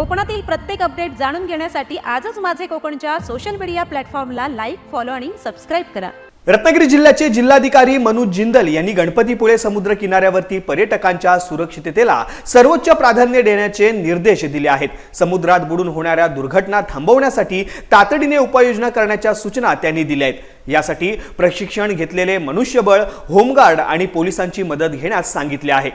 कोकणातील प्रत्येक अपडेट जाणून घेण्यासाठी आजच माझे कोकणच्या सोशल मीडिया प्लॅटफॉर्मला लाईक फॉलो आणि सबस्क्राईब करा. रत्नागिरी जिल्ह्याचे जिल्हाधिकारी मनोज जिंदल यांनी गणपतीपुळे समुद्र किनाऱ्यावरती पर्यटकांच्या सुरक्षिततेला सर्वोच्च प्राधान्य देण्याचे निर्देश दिले आहेत. समुद्रात बुडून होणाऱ्या दुर्घटना थांबवण्यासाठी तातडीने उपाययोजना करण्याच्या सूचना त्यांनी दिल्या आहेत. यासाठी प्रशिक्षण घेतलेले मनुष्यबळ होमगार्ड आणि पोलिसांची मदत घेण्यास सांगितले आहे.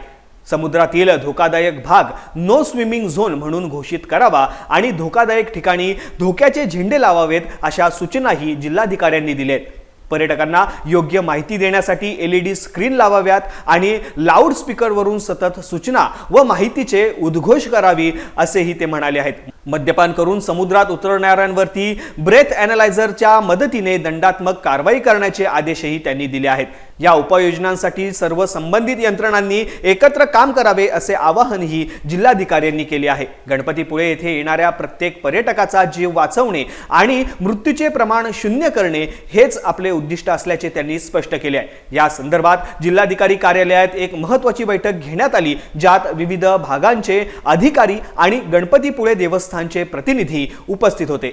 समुद्रातील धोकादायक भाग नो स्विमिंग झोन म्हणून घोषित करावा आणि धोकादायक ठिकाणी धोक्याचे झेंडे लावावेत अशा सूचनाही जिल्हाधिकाऱ्यांनी दिलेत. पर्यटकांना योग्य माहिती देण्यासाठी एल ई डी स्क्रीन लावाव्यात आणि लाऊडस्पीकरवरून सतत सूचना व माहितीचे उद्घोष करावी असेही ते म्हणाले आहेत. मद्यपान करून समुद्रात उतरणाऱ्यांवरती ब्रेथ अॅनालायझरच्या मदतीने दंडात्मक कारवाई करण्याचे आदेशही त्यांनी दिले आहेत. या उपाययोजनांसाठी सर्व संबंधित यंत्रणांनी एकत्र काम करावे असे आवाहनही जिल्हाधिकाऱ्यांनी केले आहे. गणपतीपुळे येथे येणाऱ्या प्रत्येक पर्यटकाचा जीव वाचवणे आणि मृत्यूचे प्रमाण शून्य करणे हेच आपले उद्दिष्ट असल्याचे त्यांनी स्पष्ट केले आहे. या संदर्भात जिल्हाधिकारी कार्यालयात एक महत्वाची बैठक घेण्यात आली ज्यात विविध भागांचे अधिकारी आणि गणपतीपुळे देवस्थानचे प्रतिनिधी उपस्थित होते.